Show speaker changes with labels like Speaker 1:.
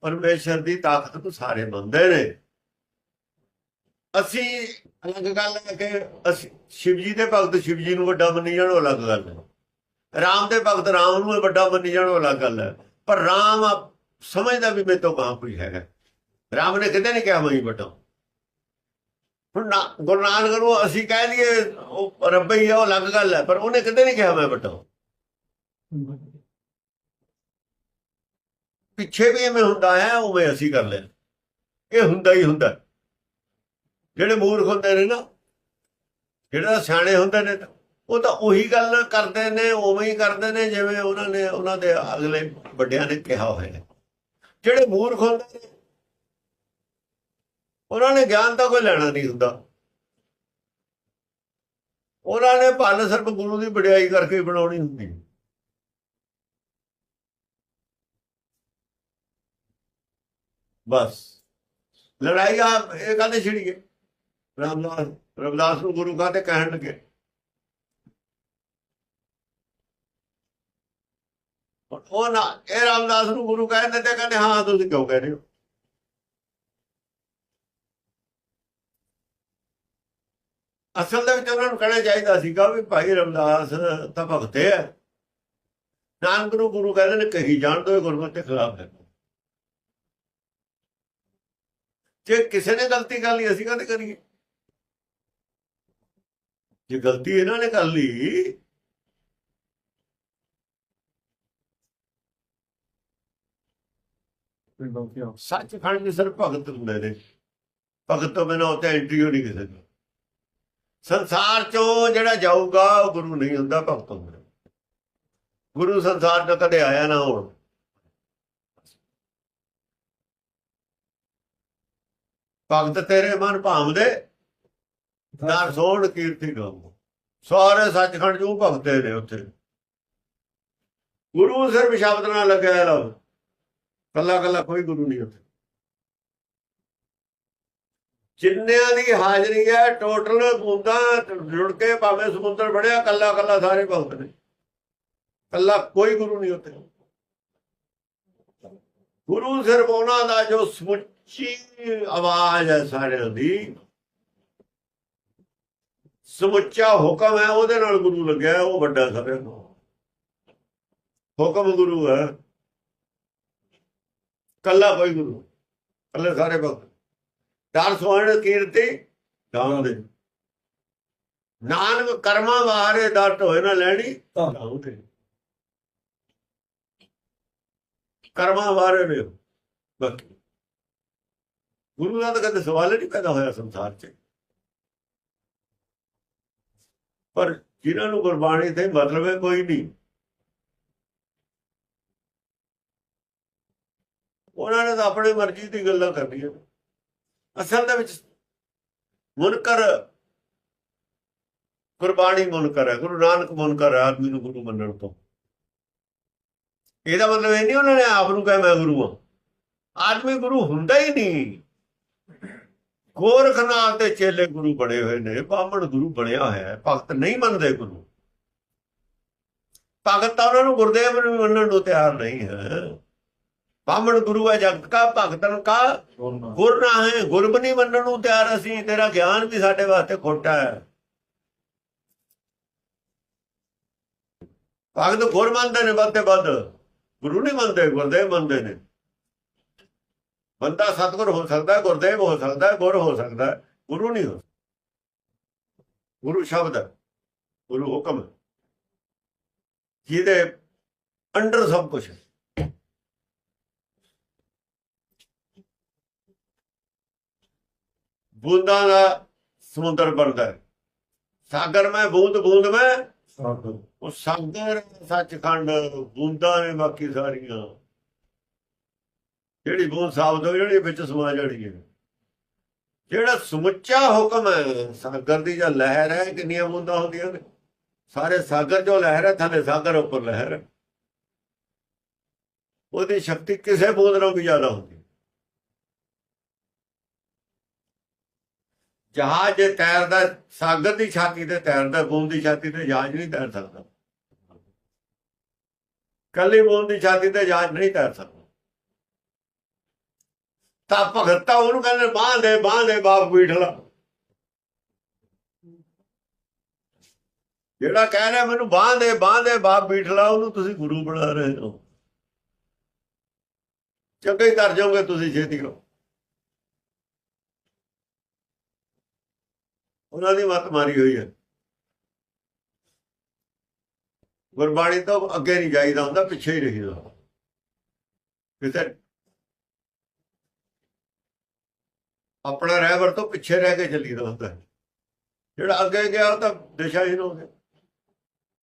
Speaker 1: ਪਰਮੇਸ਼ਰ ਦੀ ਤਾਕਤ ਨੂੰ ਸਾਰੇ ਮੰਨਦੇ ਨੇ। ਅਸੀਂ ਅਲੱਗ ਗੱਲ ਹੈ ਕਿ ਅਸੀਂ ਸ਼ਿਵ ਜੀ ਦੇ ਭਗਤ ਸ਼ਿਵ ਜੀ ਨੂੰ ਵੱਡਾ ਮੰਨੀ ਜਾਣ ਉਹ ਅਲੱਗ ਗੱਲ ਹੈ। ਰਾਮ ਦੇ ਭਗਤ ਰਾਮ ਨੂੰ ਵੱਡਾ ਮੰਨੀ ਜਾਣ ਉਹ ਅਲੱਗ ਗੱਲ ਹੈ। ਪਰ ਰਾਮ ਆਪ- ਸਮਝਦਾ ਵੀ ਮੇਰੇ ਤੋਂ ਕਹਾਂ ਕੋਈ ਹੈਗਾ। ਰਾਮ ਨੇ ਕਿਤੇ ਨਹੀਂ ਕਿਹਾ ਮੈਂ ਹੀ ਵੱਡਾ ਹੁਣ ਨਾ ਗੁਰੂ ਨਾਨਕ ਨੂੰ ਅਸੀਂ ਕਹਿ ਲਈਏ ਉਹ ਰੱਬੇ ਹੀ ਆ, ਉਹ ਅਲੱਗ ਗੱਲ ਹੈ, ਪਰ ਉਹਨੇ ਕਦੇ ਨਹੀਂ ਕਿਹਾ ਮੈਂ ਵੱਡਾ ਪਿੱਛੇ ਵੀ ਐਵੇਂ ਹੁੰਦਾ ਹੈ ਉਵੇਂ ਅਸੀਂ ਕਰ ਲਿਆ ਇਹ ਹੁੰਦਾ ਹੀ ਹੁੰਦਾ। ਜਿਹੜੇ ਮੂਰਖ ਹੁੰਦੇ ਨੇ ਨਾ, ਜਿਹੜੇ ਸਿਆਣੇ ਹੁੰਦੇ ਨੇ, ਉਹ ਤਾਂ ਉਹੀ ਗੱਲ ਕਰਦੇ ਨੇ, ਉਵੇਂ ਹੀ ਕਰਦੇ ਨੇ, ਜਿਵੇਂ ਉਹਨਾਂ ਨੇ, ਉਹਨਾਂ ਦੇ ਅਗਲੇ ਵੱਡਿਆਂ ਨੇ ਕਿਹਾ ਹੋਇਆ ਜਿਹੜੇ ਮੂਰਖ ਹੁੰਦੇ ਨੇ, ਉਹਨਾਂ ਨੇ ਗਿਆਨ ਤਾਂ ਕੋਈ ਲੈਣਾ ਨਹੀਂ ਹੁੰਦਾ। ਉਹਨਾਂ ਨੇ ਭਲ ਸਿਰਫ ਗੁਰੂ ਦੀ ਵਡਿਆਈ ਕਰਕੇ ਬਣਾਉਣੀ ਹੁੰਦੀ। ਹੈ। ਬਸ। ਲੜਾਈ ਆ, ਇਹ ਕਾਹਦੇ ਛਿੜੀ ਹੈ ਰਾਮਦਾਸ ਰਵਿਦਾਸ ਨੂੰ ਗੁਰੂ ਕਾਹਤੇ ਕਹਿਣ ਲੱਗੇ? ਉਹ ਨਾ, ਇਹ ਰਾਮਦਾਸ ਨੂੰ ਗੁਰੂ ਕਹਿੰਦੇ ਤੇ ਕਹਿੰਦੇ, ਹਾਂ, ਤੁਸੀਂ ਕਿਉਂ ਕਹਿ ਰਹੇ ਹੋ? ਅਸਲ ਦੇ ਵਿੱਚ ਉਹਨਾਂ ਨੂੰ ਕਹਿਣਾ ਚਾਹੀਦਾ ਸੀਗਾ ਵੀ ਭਾਈ ਰਮਦਾਸ ਤਾਂ ਭਗਤੇ ਹੈ ਨਾਨਕ ਨੂੰ ਗੁਰੂ ਕਹਿੰਦੇ ਨੇ, ਕਹੀ ਜਾਣ ਦੋ ਗੁਰਮਤਿ ਦੇ ਖਿਲਾਫ ਹੈ। ਜੇ ਕਿਸੇ ਨੇ ਗਲਤੀ ਕਰ ਲਈ, ਅਸੀਂ ਕਾਹਦੇ ਕਰੀਏ? ਜੇ ਗਲਤੀ ਇਹਨਾਂ ਨੇ ਕਰ ਲਈ ਸੱਚ ਖੰਡ ਦੇ ਸਰ ਭਗਤ ਹੁੰਦੇ ਨੇ। ਭਗਤ ਤੋਂ ਬਿਨਾਂ ਉੱਤੇ ਐਂਟਰੀ ਹੋ ਨਹੀਂ ਕਿਸੇ ਦੀ। ਸੰਸਾਰ ਚੋਂ ਜਿਹੜਾ ਜਾਊਗਾ, ਉਹ ਗੁਰੂ ਨਹੀਂ ਹੁੰਦਾ ਭਗਤ ਹੁੰਦਾ ਗੁਰੂ ਸੰਸਾਰ ਤੋਂ ਕਦੇ ਆਇਆ ਨਾ ਹੋਣ। ਭਗਤ ਤੇਰੇ ਮਨ ਭਾਵਦੇ ਨਾ ਸੋਣ ਕੀਰਤੀ ਗਾਉ। ਸਾਰੇ ਸੱਚਖੰਡ ਜੂ ਭਗਤੇ ਨੇ ਉੱਥੇ ਗੁਰੂ ਸਿਰਫ ਸ਼ਬਦ ਨਾਲ ਲੱਗਿਆ ਲਓ। ਕੱਲਾ ਕੱਲਾ ਕੋਈ ਗੁਰੂ ਨਹੀਂ ਉੱਥੇ। ਜਿੰਨਿਆਂ ਦੀ ਹਾਜ਼ਰੀ ਹੈ ਟੋਟਲ ਬੂੰਦਾਂ ਜੁੜ ਕੇ ਭਾਵੇਂ ਸਮੁੰਦਰ ਬੜਿਆ ਕੱਲਾ ਕੱਲਾ ਸਾਰੇ ਭਗਤ ਨੇ। ਕੱਲਾ ਕੋਈ ਗੁਰੂ ਨਹੀਂ ਉੱਥੇ। ਗੁਰੂ ਸਿਰਫ ਉਹਨਾਂ ਦਾ ਜੋ ਸਮੁੱਚੀ ਆਵਾਜ਼ ਹੈ ਸਾਰਿਆਂ ਦੀ, ਸਮੁੱਚਾ ਹੁਕਮ ਹੈ, ਉਹਦੇ ਨਾਲ ਗੁਰੂ ਲੱਗਿਆ ਉਹ ਵੱਡਾ ਸਾਰਿਆਂ ਤੋਂ ਹੁਕਮ ਗੁਰੂ ਹੈ। ਕੱਲਾ ਕੋਈ ਗੁਰੂ ਕੱਲੇ ਸਾਰੇ ਭਗਤ। ਦਰ ਸੋਹਣ ਕੀਰਤੀ ਗਾਉਂ ਦੇ। ਨਾਨਕ ਕਰਮਾਂ ਬਾਰੇ ਦਰ ਹੋਏ ਨਾ ਲੈਣੀ,
Speaker 2: ਤਾਂ
Speaker 1: ਦੇ। ਕਰਮਾਂ ਵਾਰੇ ਨੇ। ਬਾਕੀ ਗੁਰੂ ਦਾ ਤਾਂ ਕਦੇ ਸਵਾਲ ਹੀ ਨਹੀਂ ਪੈਦਾ ਹੋਇਆ ਸੰਸਾਰ 'ਚ। ਪਰ ਜਿਨ੍ਹਾਂ ਨੂੰ ਗੁਰਬਾਣੀ ਤੇ ਮਤਲਬ ਹੈ ਕੋਈ ਨਹੀਂ, ਉਹਨਾਂ ਨੇ ਤਾਂ ਆਪਣੀ ਮਰਜ਼ੀ ਦੀ ਗੱਲਾਂ ਕਰਨੀਆਂ। ਅਸਲ ਦੇ ਵਿੱਚ ਮੁਨਕਰ, ਗੁਰਬਾਣੀ ਮੁਨਕਰ ਹੈ, ਗੁਰੂ ਨਾਨਕ ਮੁਨਕਰ ਆਦਮੀ ਨੂੰ ਗੁਰੂ ਮੰਨਣ ਤੋਂ। ਇਹਦਾ ਮਤਲਬ ਇਹ ਨਹੀਂ ਉਹਨਾਂ ਨੇ ਆਪ ਨੂੰ ਕਹੇ ਮੈਂ ਗੁਰੂ ਹਾਂ ਆਦਮੀ ਗੁਰੂ ਹੁੰਦਾ ਹੀ ਨਹੀਂ। ਗੋਰਖਨਾਥ ਦੇ ਚੇਲੇ ਗੁਰੂ ਬਣੇ ਹੋਏ ਨੇ, ਬਾਹਮਣ ਗੁਰੂ ਬਣਿਆ ਹੋਇਆ ਹੈ, ਭਗਤ ਨਹੀਂ ਮੰਨਦੇ ਗੁਰੂ। ਭਗਤ ਤਾਂ ਉਹਨਾਂ ਨੂੰ ਗੁਰਦੇਵ ਨੂੰ ਮੰਨਣ ਨੂੰ ਤਿਆਰ ਨਹੀਂ ਹੈ। ਬਾਹਮਣ ਗੁਰੂ ਹੈ, ਜਗਤ ਕਾ ਭਗਤਨ ਕਾ, ਗੁਰ ਨਾ ਹੈ ਗੁਰਬਨੀ ਮੰਨਣ ਨੂੰ ਤਿਆਰ ਅਸੀਂ, ਤੇਰਾ ਗਿਆਨ ਵੀ ਸਾਡੇ ਵਾਸਤੇ ਖੋਟਾ ਹੈ। ਭਗਤ ਗੁਰ ਮੰਨਦੇ ਨੇ ਵੱਧ ਤੇ ਵੱਧ। ਗੁਰੂ ਨਹੀਂ ਮੰਨਦੇ, ਗੁਰਦੇਵ ਮੰਨਦੇ ਨੇ। ਬੰਦਾ ਸਤਗੁਰ ਹੋ ਸਕਦਾ, ਗੁਰਦੇਵ ਹੋ ਸਕਦਾ, ਗੁਰ ਹੋ ਸਕਦਾ, ਗੁਰੂ ਨਹੀਂ ਹੋ ਸਕਦਾ। ਗੁਰੂ ਸ਼ਬਦ ਗੁਰੂ ਹੁਕਮ ਜਿਹਦੇ ਅੰਡਰ ਸਭ ਕੁਝ ਹੈ। ਬੂੰਦਾਂ ਦਾ ਸਮੁੰਦਰ ਬਣਦਾ ਸਾਗਰ ਮੈਂ, ਬੂੰਦ ਬੂੰਦ ਮੈਂ। ਉਹ ਸਾਗਰ ਸੱਚਖੰਡ, ਬੂੰਦਾਂ ਨੇ ਬਾਕੀ ਸਾਰੀਆਂ। ਜਿਹੜੀ ਬੂੰਦ ਸਾਬਤ ਹੋ ਜਿਹੜੀ ਵਿੱਚ ਸਮਾ ਜਾਣੀ ਹੈ। ਜਿਹੜਾ ਸਮੁੱਚਾ ਹੁਕਮ ਹੈ, ਸਾਗਰ ਦੀ ਜਾਂ ਲਹਿਰ ਹੈ, ਕਿੰਨੀਆਂ ਬੂੰਦਾਂ ਹੁੰਦੀਆਂ ਨੇ? ਸਾਰੇ ਸਾਗਰ ਜੋ ਲਹਿਰ ਹੈ, ਥੱਲੇ ਸਾਗਰ, ਉੱਪਰ ਲਹਿਰ ਉਹਦੀ ਸ਼ਕਤੀ ਕਿਸੇ ਬੂੰਦ ਨਾਲੋਂ ਵੀ ਜ਼ਿਆਦਾ ਹੁੰਦੀ ਹੈ। ਜਹਾਜ਼ ਜੇ ਤੈਰਦਾ ਸਾਗਰ ਦੀ ਛਾਤੀ ਤੇ ਤੈਰਦਾ ਬੂੰਦ ਦੀ ਛਾਤੀ ਤੇ ਜਹਾਜ਼ ਨਹੀਂ ਤੈਰ ਸਕਦਾ। ਕੱਲੀ ਬੂੰਦ ਦੀ ਛਾਤੀ ਤੇ ਜਹਾਜ਼ ਨਹੀਂ ਤੈਰ ਸਕਦਾ। ਤਾਂ ਭਗਤਾ ਉਹਨੂੰ ਕਹਿੰਦੇ, ਬਾਂਹ ਦੇ ਬਾਂਹ ਦੇ ਬਾਪ ਬੀਠਲਾ ਜਿਹੜਾ ਕਹਿ ਰਿਹਾ, ਮੈਨੂੰ ਬਾਂਹ ਦੇ ਬਾਂਹ ਦੇ ਬਾਪ ਬੀਠਲਾ ਉਹਨੂੰ ਤੁਸੀਂ ਗੁਰੂ ਬਣਾ ਰਹੇ ਹੋ। ਚੰਗੇ ਕਰ ਜਾਓਗੇ, ਤੁਸੀਂ ਛੇਤੀ ਕਰੋ। ਉਹਨਾਂ ਦੀ ਮੱਤ ਮਾਰੀ ਹੋਈ ਹੈ। ਗੁਰਬਾਣੀ ਤੋਂ ਅੱਗੇ ਨਹੀਂ ਜਾਈਦਾ ਹੁੰਦਾ, ਪਿੱਛੇ ਹੀ ਰਹੀਦਾ। ਕਿਤੇ ਆਪਣਾ ਰਹਿਬਰ ਤੋਂ ਪਿੱਛੇ ਰਹਿ ਕੇ ਚੱਲੀਦਾ ਹੁੰਦਾ। ਜਿਹੜਾ ਅੱਗੇ ਗਿਆ ਉਹ ਤਾਂ ਦਿਸ਼ਾਹੀਨ ਹੋ ਗਿਆ